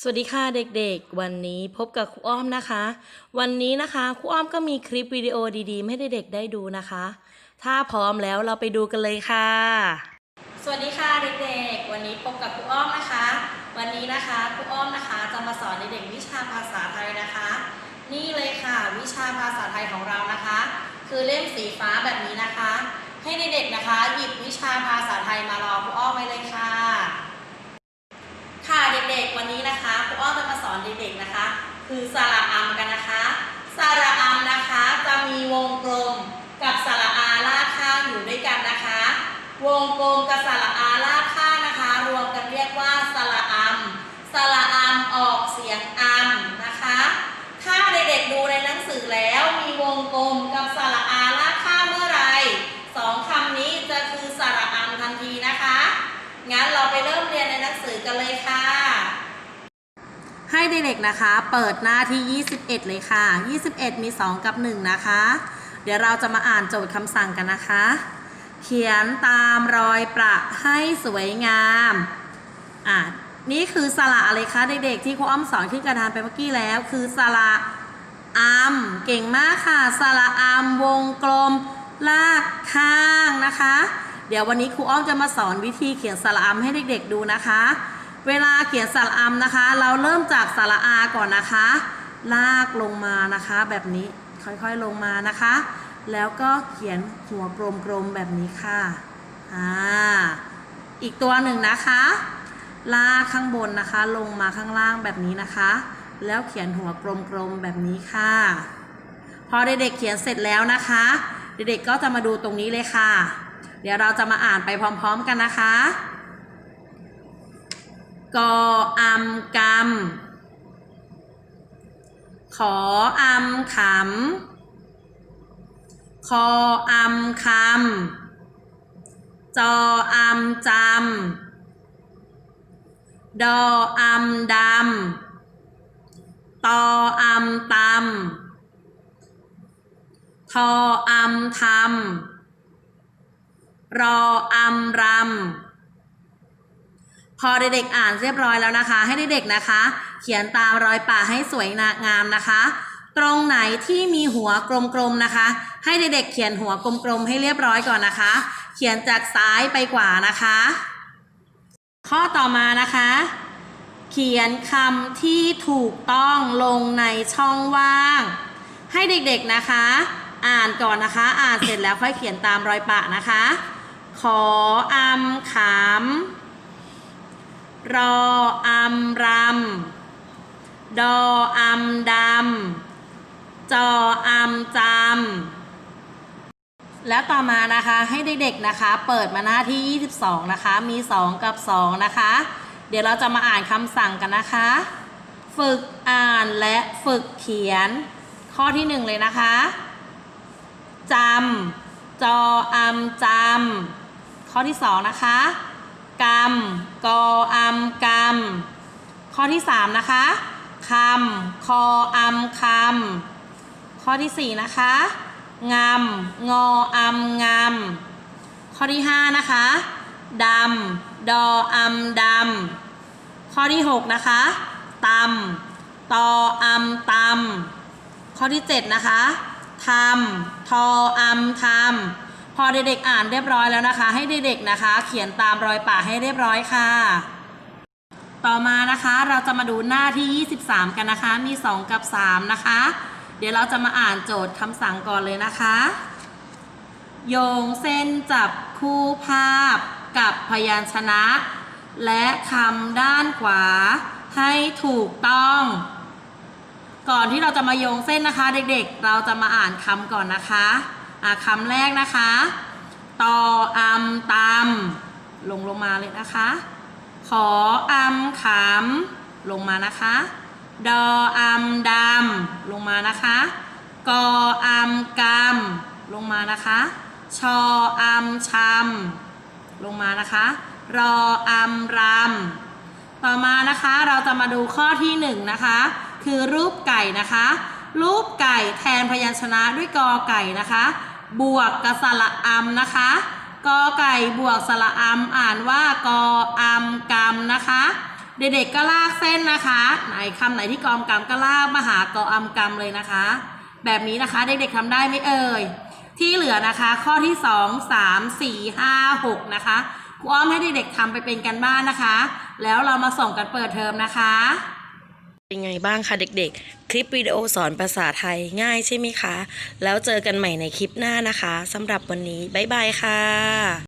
สวัสดีค่ะเด็กๆ วันนี้พบกับครูอ้อมนะคะ วันนี้นะคะครูอ้อมก็มีคลิปวิดีโอดีๆให้เด็กๆได้ดูนะคะ ถ้าพร้อมแล้วเราไปดูกันเลยค่ะ สวัสดีค่ะเด็กๆ วันนี้พบกับครูอ้อมนะคะ วันนี้นะคะครูอ้อมนะคะ จะมาสอนเด็กๆวิชาภาษาไทยนะคะ นี่เลยค่ะวิชาภาษาไทยของเรานะคะ คือเล่มสีฟ้าแบบนี้นะคะ ให้เด็กๆนะคะ หยิบวิชาภาษาไทยมารอครูอ้อมไว้เลยค่ะ ค่ะเด็กๆวันนี้นะคะครูอ้อจะมาสอนเด็กๆนะคะ คือสระอัมกันนะคะสระอัมนะคะจะมีวงกลมกับสระอาลากข้างอยู่ด้วยกันนะคะ วงกลมกับสระอาลากข้างนะคะ รวมกันเรียกว่าสระอัมสระอัมออกเสียงอัมนะคะ ถ้าเด็กๆดูในหนังสือแล้วงกลมกับสระอาลากข้างเมื่อไหรสองคำนี้จะคือสระอัมทันทีนะคะ งั้นเราไปเริ่มเรียนในหนังสือกันเลยค่ะ ให้เด็กๆนะคะ เปิดหน้าที่ 21 เลยค่ะ 21 มี 2 กับ 1 นะคะ เดี๋ยวเราจะมาอ่านโจทย์คำสั่งกันนะคะ เขียนตามรอยประให้สวยงามอะนี่คือสระอะไรคะเด็กๆที่ครูอ้อมสอนขึ้นกระดานไปเมื่อกี้แล้ว คือสระอัมเก่งมากค่ะสระอัมวงกลม ลากข้างนะคะ เดี๋ยววันนี้ครูอ้อมจะมาสอนวิธีเขียนสระอัมให้เด็กๆดูนะคะ เวลาเขียนสระอัมนะคะ เราเริ่มจากสระอาก่อนนะคะ ลากลงมานะคะ แบบนี้ค่อยๆลงมานะคะ แล้วก็เขียนหัวกลมๆแบบนี้ค่ะอ่าอีกตัวหนึ่งนะคะ ลากข้างบนนะคะ ลงมาข้างล่างแบบนี้นะคะ แล้วเขียนหัวกลมๆแบบนี้ค่ะ พอเด็กๆเขียนเสร็จแล้วนะคะ เด็กๆก็จะมาดูตรงนี้เลยค่ะ เดี๋ยวเราจะมาอ่านไปพร้อม ๆ กันนะคะ กออัมกำขออัมขำ คออัมคำ จออัมจำ ดออัมดำ ตออัมตำ ทออัมทำรออัมรำ พอเด็กๆอ่านเรียบร้อยแล้วนะคะ ให้เด็กๆนะคะ เขียนตามรอยป่าให้สวยงามนะคะ ตรงไหนที่มีหัวกลมๆนะคะ ให้เด็กๆเขียนหัวกลมๆให้เรียบร้อยก่อนนะคะ เขียนจากซ้ายไปขวานะคะ ข้อต่อมานะคะ เขียนคำที่ถูกต้องลงในช่องว่าง ให้เด็กๆนะคะ อ่านก่อนนะคะ อ่านเสร็จแล้วค่อยเขียนตามรอยปะนะคะ ขออำขำ รออัมรำดออัมดำจออัมจำแล้วต่อมานะคะให้เด็กๆนะคะ เปิดมาหน้าที่ 22 นะคะ มี 2 กับ 2 นะคะ เดี๋ยวเราจะมาอ่านคำสั่งกันนะคะ ฝึกอ่านและฝึกเขียนข้อที่ 1 เลยนะคะจำจออัมจำข้อที่ 2 นะคะ กำกออัมกำข้อที่ 3 นะคะคำคออัมคำข้อที่ 4 นะคะงำงออัมงำข้อที่ 5 นะคะดำดออัมดำข้อที่ 6 นะคะตำตออัมตำข้อที่ 7 นะคะทำทออัมทำ พอเด็กๆอ่านเรียบร้อยแล้วนะคะ ให้เด็กๆนะคะ เขียนตามรอยป่าให้เรียบร้อยค่ะ ต่อมานะคะเราจะมาดูหน้าที่ 23 กันนะคะ มี 2 กับ 3 นะคะ เดี๋ยวเราจะมาอ่านโจทย์คำสั่งก่อนเลยนะคะ โยงเส้นจับคู่ภาพกับพยัญชนะ และคำด้านขวาให้ถูกต้อง ก่อนที่เราจะมาโยงเส้นนะคะ เด็กๆ เราจะมาอ่านคำก่อนนะคะ คำแรกนะคะ ตออัมตำลงลงมาเลยนะคะ ขออัมขำลงมานะคะ ดออัมดำลงมานะคะ กออัมกำลงมานะคะ ชออัมชำลงมานะคะ รออัมรำต่อมานะคะเราจะมาดูข้อที่หนึ่งนะคะ คือรูปไก่นะคะรูปไก่แทนพยัญชนะด้วยกอไก่นะคะ บวกกับสระอัมนะคะกอไก่บวกสระอัมอ่านว่ากออัมกำนะคะ เด็กๆก็ลากเส้นนะคะ ไหนคำไหนที่กอมกำก็ลากมาหากออมกำเลยนะคะ แบบนี้นะคะเด็กๆทำได้ไหมเอ่ยที่เหลือนะคะ ข้อที่2 3 4 5 6นะคะครูอ้อมให้เด็กๆทำไปเป็นกันบ้านนะคะ แล้วเรามาส่งกันเปิดเทอมนะคะ เป็นไงบ้างคะเด็กๆ คลิปวิดีโอสอนภาษาไทยง่ายใช่ไหมคะ แล้วเจอกันใหม่ในคลิปหน้านะคะสำหรับวันนี้ บ๊ายบายค่ะ